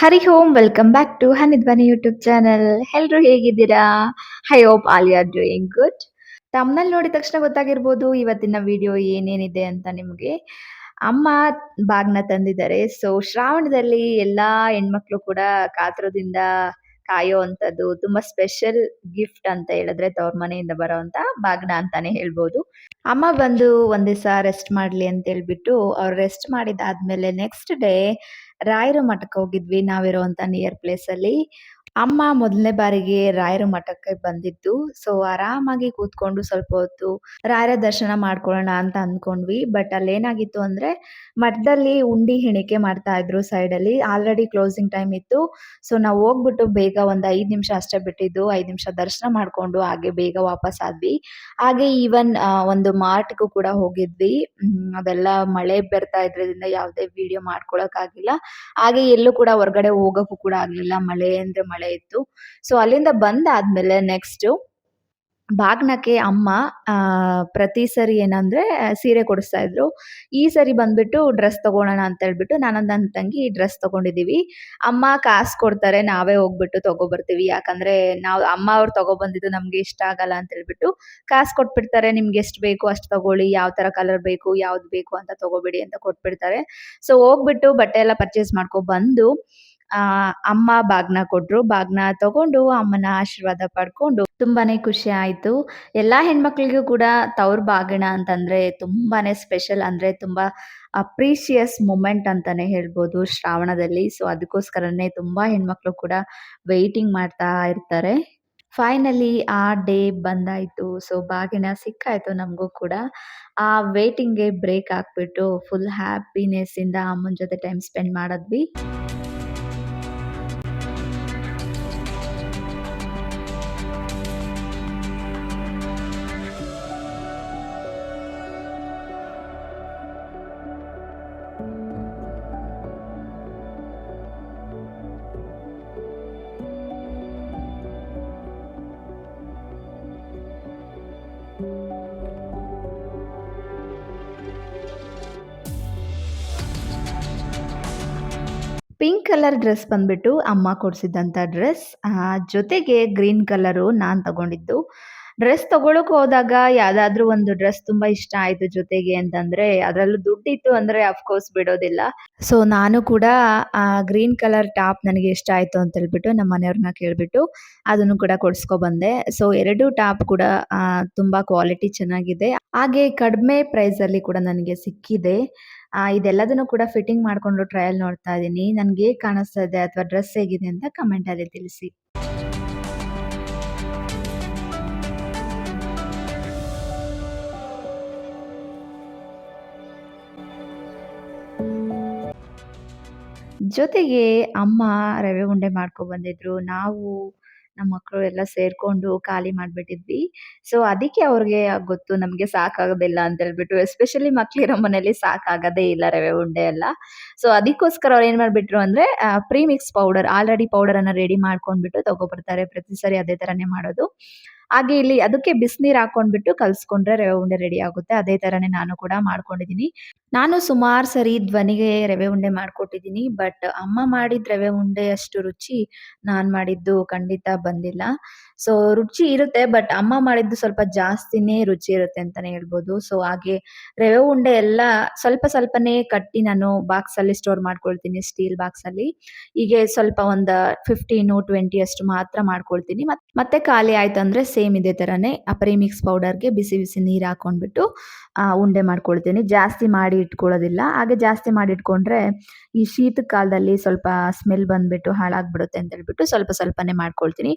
Hari Om welcome back to Hanidhwani YouTube channel ಎಲ್ಲರೂ ಹೇಗಿದ್ದೀರಾ? I hope all you are doing good thumbnail ನೋಡಿದ ತಕ್ಷಣ ಗೊತ್ತಾಗಿರ್ಬೋದು, ಇವತ್ತಿನ video ಏನೇನಿದೆ ಅಂತ ನಿಮಗೆ. ಅಮ್ಮ ಬಾಗ್ನ ತಂದಿದ್ದಾರೆ. ಸೊ ಶ್ರಾವಣದಲ್ಲಿ ಎಲ್ಲಾ ಹೆಣ್ಮಕ್ಳು ಕೂಡ ಕಾತರದಿಂದ ಕಾಯೋ ಅಂತದ್ದು ತುಂಬಾ ಸ್ಪೆಷಲ್ ಗಿಫ್ಟ್ ಅಂತ ಹೇಳಿದ್ರೆ ತವ್ರ ಮನೆಯಿಂದ ಬರೋವಂತ ಬಾಗ್ನ ಅಂತಾನೆ ಹೇಳ್ಬೋದು. ಅಮ್ಮ ಬಂದು ಒಂದ್ ದಿವಸ ರೆಸ್ಟ್ ಮಾಡ್ಲಿ ಅಂತ ಹೇಳ್ಬಿಟ್ಟು ಅವ್ರು ರೆಸ್ಟ್ ಮಾಡಿದಾದ್ಮೇಲೆ ನೆಕ್ಸ್ಟ್ ಡೇ ರಾಯರ ಮಠಕ್ಕೆ ಹೋಗಿದ್ವಿ. ನಾವಿರುವಂತ ನಿಯರ್ ಪ್ಲೇಸ್ ಅಲ್ಲಿ. ಅಮ್ಮ ಮೊದಲನೇ ಬಾರಿಗೆ ರಾಯರ ಮಠಕ್ಕೆ ಬಂದಿದ್ದು ಸೊ ಆರಾಮಾಗಿ ಕೂತ್ಕೊಂಡು ಸ್ವಲ್ಪ ಹೊತ್ತು ರಾಯರ ದರ್ಶನ ಮಾಡ್ಕೊಳ್ಳೋಣ ಅಂತ ಅಂದ್ಕೊಂಡ್ವಿ. ಬಟ್ ಅಲ್ಲಿ ಏನಾಗಿತ್ತು ಅಂದ್ರೆ, ಮಠದಲ್ಲಿ ಉಂಡಿ ಹೆಣಿಕೆ ಮಾಡ್ತಾ ಇದ್ರು ಸೈಡ್ ಅಲ್ಲಿ. ಆಲ್ರೆಡಿ ಕ್ಲೋಸಿಂಗ್ ಟೈಮ್ ಇತ್ತು. ಸೊ ನಾವು ಹೋಗ್ಬಿಟ್ಟು ಬೇಗ ಒಂದ್ ಐದ್ ನಿಮಿಷ ಅಷ್ಟೇ ಬಿಟ್ಟಿದ್ದು. ಐದ್ ನಿಮಿಷ ದರ್ಶನ ಮಾಡ್ಕೊಂಡು ಹಾಗೆ ಬೇಗ ವಾಪಸ್ ಆದ್ವಿ. ಹಾಗೆ ಈವನ್ ಒಂದು ಮಾರ್ಟ್ಗೂ ಕೂಡ ಹೋಗಿದ್ವಿ. ಅದೆಲ್ಲ ಮಳೆ ಬರ್ತಾ ಇದ್ರಿಂದ ಯಾವುದೇ ವಿಡಿಯೋ ಮಾಡ್ಕೊಳಕ್ ಆಗಿಲ್ಲ ಹಾಗೆ ಎಲ್ಲೂ ಕೂಡ ಹೊರಗಡೆ ಹೋಗಕ್ಕೂ ಕೂಡ ಆಗ್ಲಿಲ್ಲ. ಮಳೆ ಅಂದ್ರೆ ಮಳೆ. ಇತ್ತು. ಸೊ ಅಲ್ಲಿಂದ ಬಂದಾದ್ಮೇಲೆ ನೆಕ್ಸ್ಟ್ ಬಾಗ್ನಕ್ಕೆ ಅಮ್ಮ ಪ್ರತಿ ಸರಿ ಏನಂದ್ರೆ ಸೀರೆ ಕೊಡಿಸ್ತಾ ಇದ್ರು. ಈ ಸರಿ ಬಂದ್ಬಿಟ್ಟು ಡ್ರೆಸ್ ತೊಗೊಳೋಣ ಅಂತ ಹೇಳ್ಬಿಟ್ಟು ನಾನು ನನ್ನ ತಂಗಿ ಡ್ರೆಸ್ ತಗೊಂಡಿದೀವಿ. ಅಮ್ಮ ಕಾಸು ಕೊಡ್ತಾರೆ, ನಾವೇ ಹೋಗ್ಬಿಟ್ಟು ತಗೊಬರ್ತೀವಿ. ಯಾಕಂದ್ರೆ ನಾವು, ಅಮ್ಮ ಅವ್ರು ತಗೊಬಂದಿದ್ದು ನಮ್ಗೆ ಇಷ್ಟ ಆಗಲ್ಲ ಅಂತ ಹೇಳ್ಬಿಟ್ಟು ಕಾಸು ಕೊಟ್ಬಿಡ್ತಾರೆ. ನಿಮ್ಗೆ ಎಷ್ಟು ಬೇಕು ಅಷ್ಟು ತಗೊಳ್ಳಿ, ಯಾವ ತರ ಕಲರ್ ಬೇಕು, ಯಾವ್ದು ಬೇಕು ಅಂತ ತಗೋಬೇಡಿ ಅಂತ ಕೊಟ್ಬಿಡ್ತಾರೆ. ಸೊ ಹೋಗ್ಬಿಟ್ಟು ಬಟ್ಟೆ ಎಲ್ಲ ಪರ್ಚೇಸ್ ಮಾಡ್ಕೊ ಬಂದು ಆ ಅಮ್ಮ ಬಾಗ್ನ ಕೊಟ್ರು. ಬಾಗ್ನ ತಗೊಂಡು ಅಮ್ಮನ ಆಶೀರ್ವಾದ ಪಡ್ಕೊಂಡು ತುಂಬಾನೇ ಖುಷಿ ಆಯ್ತು. ಎಲ್ಲಾ ಹೆಣ್ಮಕ್ಳಿಗೂ ಕೂಡ ತವ್ರ ಬಾಗಿಣ ಅಂತಂದ್ರೆ ತುಂಬಾನೇ ಸ್ಪೆಷಲ್ ಅಂದ್ರೆ ತುಂಬಾ ಅಪ್ರಿಶಿಯಸ್ ಮೂಮೆಂಟ್ ಅಂತಾನೆ ಹೇಳ್ಬೋದು ಶ್ರಾವಣದಲ್ಲಿ. ಸೊ, ಅದಕ್ಕೋಸ್ಕರನೇ ತುಂಬಾ ಹೆಣ್ಮಕ್ಳು ಕೂಡ ವೆಯ್ಟಿಂಗ್ ಮಾಡ್ತಾ ಇರ್ತಾರೆ. ಫೈನಲಿ ಆ ಡೇ ಬಂದಾಯ್ತು. ಸೊ ಬಾಗಿನ ಸಿಕ್ಕಾಯ್ತು ನಮಗೂ ಕೂಡ. ಆ ವೇಟಿಂಗ್ಗೆ ಬ್ರೇಕ್ ಹಾಕ್ಬಿಟ್ಟು ಫುಲ್ ಹ್ಯಾಪಿನೆಸ್ ಇಂದ ಅಮ್ಮನ ಜೊತೆ ಟೈಮ್ ಸ್ಪೆಂಡ್ ಮಾಡಿದ್ವಿ. ಕಲರ್ ಡ್ರೆಸ್ ಬಂದ್ಬಿಟ್ಟು ಅಮ್ಮ ಕೊಡಿಸಿದ್ದಂಥ ಡ್ರೆಸ್. ಜೊತೆಗೆ ಗ್ರೀನ್ ಕಲರು ನಾನು ತಗೊಂಡಿದ್ದು. ಡ್ರೆಸ್ ತಗೊಳಕ್ಕೆ ಹೋದಾಗ ಯಾವುದಾದ್ರೂ ಒಂದು ಡ್ರೆಸ್ ತುಂಬಾ ಇಷ್ಟ ಆಯಿತು ಜೊತೆಗೆ ಅಂತಂದ್ರೆ ಅದರಲ್ಲೂ ದುಡ್ಡಿತ್ತು ಅಂದ್ರೆ ಅಫ್ಕೋರ್ಸ್ ಬಿಡೋದಿಲ್ಲ. ಸೊ ನಾನು ಕೂಡ, ಆ, ಗ್ರೀನ್ ಕಲರ್ ಟಾಪ್ ನನಗೆ ಇಷ್ಟ ಆಯ್ತು ಅಂತ ಹೇಳ್ಬಿಟ್ಟು ನಮ್ಮ ಮನೆಯವ್ರನ್ನ ಕೇಳಿಬಿಟ್ಟು ಅದನ್ನು ಕೂಡ ಕೊಡಿಸ್ಕೊಬಂದೆ ಸೊ ಎರಡು ಟಾಪ್ ಕೂಡ ತುಂಬ ಕ್ವಾಲಿಟಿ ಚೆನ್ನಾಗಿದೆ. ಹಾಗೆ ಕಡಿಮೆ ಪ್ರೈಸಲ್ಲಿ ಕೂಡ ನನಗೆ ಸಿಕ್ಕಿದೆ. ಇದೆಲ್ಲದನ್ನು ಕೂಡ ಫಿಟ್ಟಿಂಗ್ ಮಾಡ್ಕೊಂಡು ಟ್ರಯಲ್ ನೋಡ್ತಾ ಇದ್ದೀನಿ ನನ್ಗೆ ಹೇಗೆ ಕಾಣಿಸ್ತಾ ಇದೆ ಅಥವಾ ಡ್ರೆಸ್ ಹೇಗಿದೆ ಅಂತ ಕಮೆಂಟ್ ಅಲ್ಲಿ ತಿಳಿಸಿ. ಜೊತೆಗೆ ಅಮ್ಮ ರವೆ ಉಂಡೆ ಮಾಡ್ಕೊ ಬಂದಿದ್ರು. ನಾವು ನಮ್ಮ ಮಕ್ಕಳು ಎಲ್ಲ ಸೇರ್ಕೊಂಡು ಖಾಲಿ ಮಾಡ್ಬಿಟ್ಟಿದ್ವಿ. ಸೊ ಅದಕ್ಕೆ ಅವ್ರಿಗೆ ಗೊತ್ತು ನಮ್ಗೆ ಸಾಕಾಗೋದಿಲ್ಲ ಅಂತ ಹೇಳ್ಬಿಟ್ಟು ಎಸ್ಪೆಷಲಿ ಮಕ್ಳಿರೋ ಮನೇಲಿ ಸಾಕಾಗದೇ ಇಲ್ಲ ರವೆ ಉಂಡೆ ಎಲ್ಲ. ಸೊ ಅದಕ್ಕೋಸ್ಕರ ಅವ್ರು ಏನ್ ಮಾಡ್ಬಿಟ್ರು ಅಂದ್ರೆ premix powder already powder ಅನ್ನ ರೆಡಿ ಮಾಡ್ಕೊಂಡ್ಬಿಟ್ಟು ತಗೋಬರ್ತಾರೆ ಪ್ರತಿ ಸರಿ ಅದೇ ತರನೇ ಮಾಡೋದು. ಹಾಗೆ ಇಲ್ಲಿ ಅದಕ್ಕೆ ಬಿಸಿನೀರು ಹಾಕೊಂಡ್ಬಿಟ್ಟು ಕಲ್ಸ್ಕೊಂಡ್ರೆ ರವೆ ಉಂಡೆ ರೆಡಿ ಆಗುತ್ತೆ. ಅದೇ ತರನೇ ನಾನು ಕೂಡ ಮಾಡ್ಕೊಂಡಿದೀನಿ ನಾನು ಸುಮಾರು ಸರಿ ಧ್ವನಿಗೆ ರವೆ ಉಂಡೆ ಮಾಡ್ಕೊಟ್ಟಿದ್ದೀನಿ, ಬಟ್ ಅಮ್ಮ ಮಾಡಿದ ರವೆ ಉಂಡೆ ಅಷ್ಟು ರುಚಿ ನಾನ್ ಮಾಡಿದ್ದು ಖಂಡಿತ ಬಂದಿಲ್ಲ. ಸೊ ರುಚಿ ಇರುತ್ತೆ ಬಟ್ ಅಮ್ಮ ಮಾಡಿದ್ದು ಸ್ವಲ್ಪ ಜಾಸ್ತಿನೇ ರುಚಿ ಇರುತ್ತೆ ಅಂತಾನೆ ಹೇಳ್ಬೋದು. ಸೊ ಹಾಗೆ ರವೆ ಉಂಡೆ ಎಲ್ಲ ಸ್ವಲ್ಪ ಸ್ವಲ್ಪನೇ ಕಟ್ಟಿ ನಾನು ಬಾಕ್ಸ್ ಅಲ್ಲಿ ಸ್ಟೋರ್ ಮಾಡ್ಕೊಳ್ತೀನಿ ಸ್ಟೀಲ್ ಬಾಕ್ಸ್ ಅಲ್ಲಿ ಹೀಗೆ ಸ್ವಲ್ಪ ಒಂದು ಫಿಫ್ಟೀನು ಟ್ವೆಂಟಿ ಅಷ್ಟು ಮಾತ್ರ ಮಾಡ್ಕೊಳ್ತೀನಿ. ಮತ್ತೆ ಖಾಲಿ ಆಯ್ತು ಅಂದ್ರೆ ಸೇಮ್ ಇದೇ ತರನೇ ಅಪರಿ ಮಿಕ್ಸ್ ಪೌಡರ್ಗೆ ಬಿಸಿ ಬಿಸಿ ನೀರು ಹಾಕೊಂಡ್ಬಿಟ್ಟು ಉಂಡೆ ಮಾಡ್ಕೊಳ್ತೀನಿ. ಜಾಸ್ತಿ ಮಾಡಿ ಇಟ್ಕೊಳ್ಳೋದಿಲ್ಲ. ಹಾಗೆ ಜಾಸ್ತಿ ಮಾಡಿ ಇಟ್ಕೊಂಡ್ರೆ ಈ ಶೀತ ಕಾಲದಲ್ಲಿ ಸ್ವಲ್ಪ ಸ್ಮೆಲ್ ಬಂದ್ಬಿಟ್ಟು ಹಾಳಾಗ್ಬಿಡುತ್ತೆ ಅಂತ ಹೇಳ್ಬಿಟ್ಟು ಸ್ವಲ್ಪ ಸ್ವಲ್ಪನೇ ಮಾಡ್ಕೊಳ್ತೀನಿ.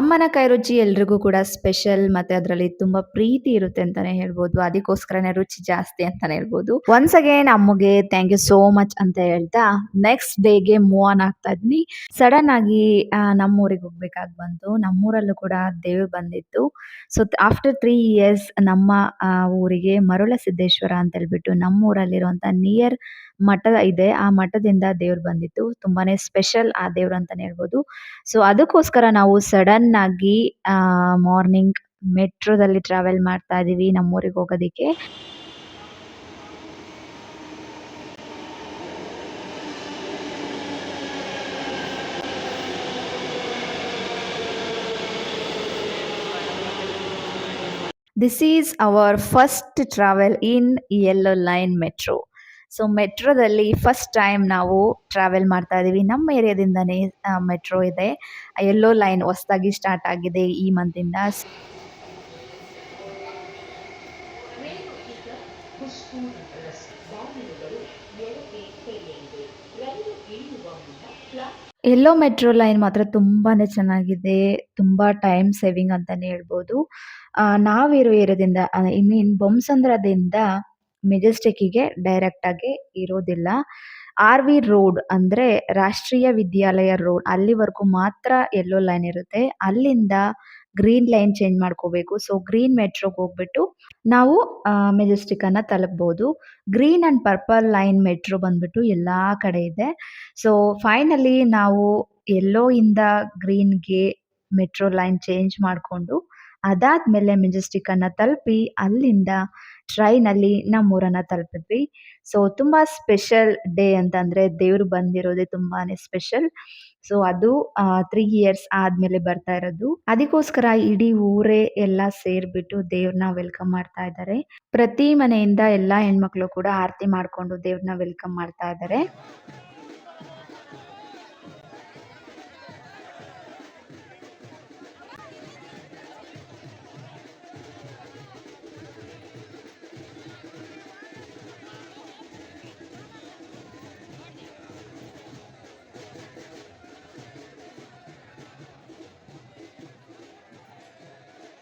ಅಮ್ಮನ ಕೈ ರುಚಿ ಎಲ್ರಿಗೂ ಕೂಡ ಸ್ಪೆಷಲ್ ಮತ್ತೆ ಅದರಲ್ಲಿ ತುಂಬಾ ಪ್ರೀತಿ ಇರುತ್ತೆ ಅಂತಾನೆ ಹೇಳ್ಬೋದು. ಅದಕ್ಕೋಸ್ಕರನೇ ರುಚಿ ಜಾಸ್ತಿ ಅಂತಾನೆ ಹೇಳ್ಬೋದು. ಒನ್ಸ್ ಅಗೇನ್ ಅಮ್ಮಗೆ ಥ್ಯಾಂಕ್ ಯು ಸೋ ಮಚ್ ಅಂತ ಹೇಳ್ತಾ ನೆಕ್ಸ್ಟ್ ಡೇಗೆ ಮೂವ್ ಆನ್ ಆಗ್ತಾ ಇದ್ನಿ ಸಡನ್ ಆಗಿ ನಮ್ಮೂರಿಗೆ ಹೋಗ್ಬೇಕಾಗಿ ಬಂತು. ನಮ್ಮೂರಲ್ಲೂ ಕೂಡ ದೇವ್ರು ಬಂದಿತ್ತು. ಸೊ ಆಫ್ಟರ್ ತ್ರೀ ಇಯರ್ಸ್ ನಮ್ಮ ಊರಿಗೆ ಮರುಳ ಸಿದ್ದೇಶ್ವರ ಅಂತ ಹೇಳ್ಬಿಟ್ಟು ನಮ್ಮೂರಲ್ಲಿರುವಂತ ನಿಯರ್ ಮಠ ಇದೆ. ಆ ಮಠದಿಂದ ದೇವ್ರು ಬಂದಿತ್ತು. ತುಂಬಾನೇ ಸ್ಪೆಷಲ್ ಆ ದೇವ್ರು ಅಂತಾನೆ ಹೇಳ್ಬೋದು. ಸೊ ಅದಕ್ಕೋಸ್ಕರ ನಾವು ಸಡನ್ ಆಗಿ ಮಾರ್ನಿಂಗ್ ಮೆಟ್ರೋದಲ್ಲಿ ಟ್ರಾವೆಲ್ ಮಾಡ್ತಾ ಇದೀವಿ ನಮ್ಮೂರಿಗೆ ಹೋಗೋದಿಕ್ಕೆ. This is our first travel in yellow line metro so ಮೆಟ್ರೋದಲ್ಲಿ first time ನಾವು ಟ್ರಾವೆಲ್ ಮಾಡ್ತಾ ಇದ್ದೀವಿ ನಮ್ಮ ಏರಿಯಾದಿಂದನೇ ಮೆಟ್ರೋ ಇದೆ. ಯೆಲ್ಲೋ ಲೈನ್ ಹೊಸದಾಗಿ ಸ್ಟಾರ್ಟ್ ಆಗಿದೆ ಈ ಮಂತಿಂದ. ಎಲ್ಲೋ ಮೆಟ್ರೋ ಲೈನ್ ಮಾತ್ರ ತುಂಬಾನೇ ಚೆನ್ನಾಗಿದೆ, ತುಂಬಾ ಟೈಮ್ ಸೇವಿಂಗ್ ಅಂತಾನೆ ಹೇಳ್ಬೋದು. ನಾವಿರೋ ಏರಿಯಾದಿಂದ ಐ ಮೀನ್ ಬೊಮ್ಮಸಂದ್ರದಿಂದ ಮೆಜೆಸ್ಟಿಕ್ಕಿಗೆ ಡೈರೆಕ್ಟ್ ಆಗಿ ಇರೋದಿಲ್ಲ. ಆರ್ ವಿ ರೋಡ್ ಅಂದ್ರೆ ರಾಷ್ಟ್ರೀಯ ವಿದ್ಯಾಲಯ ರೋಡ್, ಅಲ್ಲಿವರೆಗೂ ಮಾತ್ರ ಎಲ್ಲೋ ಲೈನ್ ಇರುತ್ತೆ. ಅಲ್ಲಿಂದ ಗ್ರೀನ್ ಲೈನ್ ಚೇಂಜ್ ಮಾಡ್ಕೋಬೇಕು. ಸೊ ಗ್ರೀನ್ ಮೆಟ್ರೋಗೆ ಹೋಗ್ಬಿಟ್ಟು ನಾವು ಮೆಜೆಸ್ಟಿಕ್ ಅನ್ನ ತಲುಪಬಹುದು green and purple line metro ಬಂದ್ಬಿಟ್ಟು ಎಲ್ಲಾ ಕಡೆ ಇದೆ. ಸೊ ಫೈನಲಿ ನಾವು ಎಲ್ಲೋ ಇಂದ ಗ್ರೀನ್ಗೆ ಮೆಟ್ರೋ ಲೈನ್ ಚೇಂಜ್ ಮಾಡಿಕೊಂಡು ಅದಾದ್ಮೇಲೆ ಮೆಜೆಸ್ಟಿಕ್ ಅನ್ನ ತಲುಪಿ ಅಲ್ಲಿಂದ ಟ್ರೈನ್ ಅಲ್ಲಿ ನಮ್ಮೂರನ್ನ ತಲುಪಿದ್ವಿ. ಸೊ ತುಂಬಾ ಸ್ಪೆಷಲ್ ಡೇ ಅಂತಂದ್ರೆ ದೇವ್ರು ಬಂದಿರೋದೇ ತುಂಬಾ ಸ್ಪೆಷಲ್ ಸೊ ಅದು ತ್ರೀ ಇಯರ್ಸ್ ಆದ್ಮೇಲೆ ಬರ್ತಾ ಇರೋದು. ಅದಕ್ಕೋಸ್ಕರ ಇಡೀ ಊರೇ ಎಲ್ಲ ಸೇರ್ಬಿಟ್ಟು ದೇವ್ರನ್ನ ವೆಲ್ಕಮ್ ಮಾಡ್ತಾ ಇದ್ದಾರೆ. ಪ್ರತಿ ಮನೆಯಿಂದ ಎಲ್ಲ ಹೆಣ್ಮಕ್ಳು ಕೂಡ ಆರತಿ ಮಾಡ್ಕೊಂಡು ದೇವ್ರನ್ನ ವೆಲ್ಕಮ್ ಮಾಡ್ತಾ ಇದ್ದಾರೆ.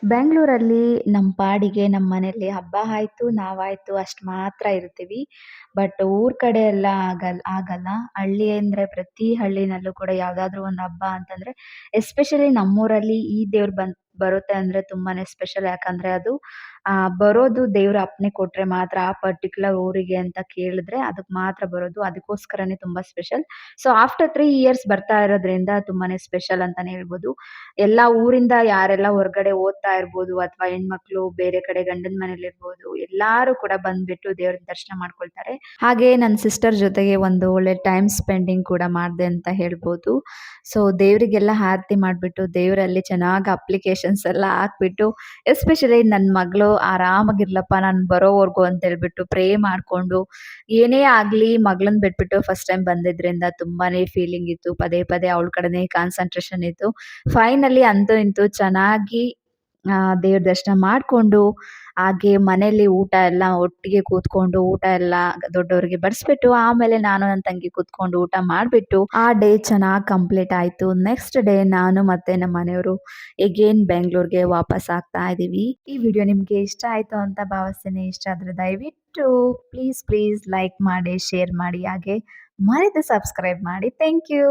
ಬೆಂಗಳೂರಲ್ಲಿ ನಮ್ಮ ಪಾಡಿಗೆ ನಮ್ಮ ಮನೆಯಲ್ಲಿ ಹಬ್ಬ ಆಯ್ತು, ನಾವಾಯ್ತು ಅಷ್ಟು ಮಾತ್ರ ಇರ್ತೀವಿ. ಬಟ್ ಊರ್ ಕಡೆ ಎಲ್ಲ ಆಗಲ್, ಆಗಲ್ಲ. ಹಳ್ಳಿ ಅಂದ್ರೆ ಪ್ರತಿ ಹಳ್ಳಿನಲ್ಲೂ ಕೂಡ ಯಾವ್ದಾದ್ರು ಒಂದು ಹಬ್ಬ ಅಂತಂದ್ರೆ, ಎಸ್ಪೆಷಲಿ ನಮ್ಮೂರಲ್ಲಿ ಈ ದೇವ್ರು ಬಂದ್, ಬರುತ್ತೆ ಅಂದ್ರೆ ತುಂಬಾನೇ ಸ್ಪೆಷಲ್ ಯಾಕಂದ್ರೆ ಅದು ಬರೋದು ದೇವ್ರ ಅಪ್ಪಣೆ ಕೊಟ್ರೆ ಮಾತ್ರ ಆ ಪರ್ಟಿಕ್ಯುಲರ್ ಊರಿಗೆ ಅಂತ ಕೇಳಿದ್ರೆ ಅದಕ್ಕೆ ಮಾತ್ರ ಬರೋದು. ಅದಕ್ಕೋಸ್ಕರನೇ ತುಂಬಾ special so after three years ಬರ್ತಾ ಇರೋದ್ರಿಂದ ತುಂಬಾನೇ ಸ್ಪೆಷಲ್ ಅಂತಾನೆ ಹೇಳ್ಬೋದು. ಎಲ್ಲಾ ಊರಿಂದ ಯಾರೆಲ್ಲ ಹೊರಗಡೆ ಓದ್ತಾ ಇರ್ಬೋದು ಅಥವಾ ಹೆಣ್ಮಕ್ಳು, ಬೇರೆ ಕಡೆ ಗಂಡನ ಮನೇಲಿ ಇರ್ಬೋದು, ಎಲ್ಲಾರು ಕೂಡ ಬಂದ್ಬಿಟ್ಟು ದೇವ್ರ ದರ್ಶನ ಮಾಡ್ಕೊಳ್ತಾರೆ. ಹಾಗೆ ನನ್ನ ಸಿಸ್ಟರ್ ಜೊತೆಗೆ ಒಂದು ಒಳ್ಳೆ ಟೈಮ್ ಸ್ಪೆಂಡಿಂಗ್ ಕೂಡ ಮಾಡಿದೆ ಅಂತ ಹೇಳ್ಬೋದು. ಸೊ ದೇವರಿಗೆಲ್ಲ ಆರತಿ ಮಾಡಿಬಿಟ್ಟು ದೇವರಲ್ಲಿ ಚೆನ್ನಾಗಿ ಅಪ್ಲಿಕೇಶನ್ಸ್ ಎಲ್ಲ ಹಾಕ್ಬಿಟ್ಟು ಎಸ್ಪೆಷಲಿ ನನ್ನ ಮಗಳು ಆರಾಮಾಗಿರ್ಲಪ್ಪ, ನಾನು ಬರೋವರೆಗೂ ಅಂತ ಹೇಳ್ಬಿಟ್ಟು ಪ್ರೇ ಮಾಡಿಕೊಂಡು ಏನೇ ಆಗಲಿ ಮಗಳನ್ನ ಬಿಟ್ಬಿಟ್ಟು ಫಸ್ಟ್ ಟೈಮ್ ಬಂದಿದ್ರಿಂದ ತುಂಬಾನೇ ಫೀಲಿಂಗ್ ಇತ್ತು. ಪದೇ ಪದೇ ಅವಳ ಕಡೆನೇ ಕಾನ್ಸಂಟ್ರೇಷನ್ ಇತ್ತು. ಫೈನಲಿ ಅಂತೂ ಇಂತೂ ಚೆನ್ನಾಗಿ ದೇವ್ರ ದರ್ಶನ ಮಾಡಿಕೊಂಡು ಹಾಗೆ ಮನೆಯಲ್ಲಿ ಊಟ ಎಲ್ಲ ಒಟ್ಟಿಗೆ ಕೂತ್ಕೊಂಡು ಊಟ ಎಲ್ಲ ದೊಡ್ಡವರಿಗೆ ಬಡಿಸ್ಬಿಟ್ಟು ಆಮೇಲೆ ನಾನು ನನ್ನ ತಂಗಿ ಕೂತ್ಕೊಂಡು ಊಟ ಮಾಡಿಬಿಟ್ಟು ಆ ಡೇ ಚೆನ್ನಾಗಿ ಕಂಪ್ಲೀಟ್ ಆಯಿತು. ನೆಕ್ಸ್ಟ್ ಡೇ ನಾನು ಮತ್ತೆ ನಮ್ಮ ಮನೆಯವರು ಎಗೇನ್ ಬೆಂಗಳೂರಿಗೆ ವಾಪಸ್ ಆಗ್ತಾ ಇದ್ದೀವಿ. ಈ ವಿಡಿಯೋ ನಿಮಗೆ ಇಷ್ಟ ಆಯಿತು ಅಂತ ಭಾವಿಸ್ತೀನಿ. ಇಷ್ಟ ಆದರೆ ದಯವಿಟ್ಟು ಪ್ಲೀಸ್ ಪ್ಲೀಸ್ ಲೈಕ್ ಮಾಡಿ ಶೇರ್ ಮಾಡಿ, ಹಾಗೆ ಮರೆತು ಸಬ್ಸ್ಕ್ರೈಬ್ ಮಾಡಿ. Thank you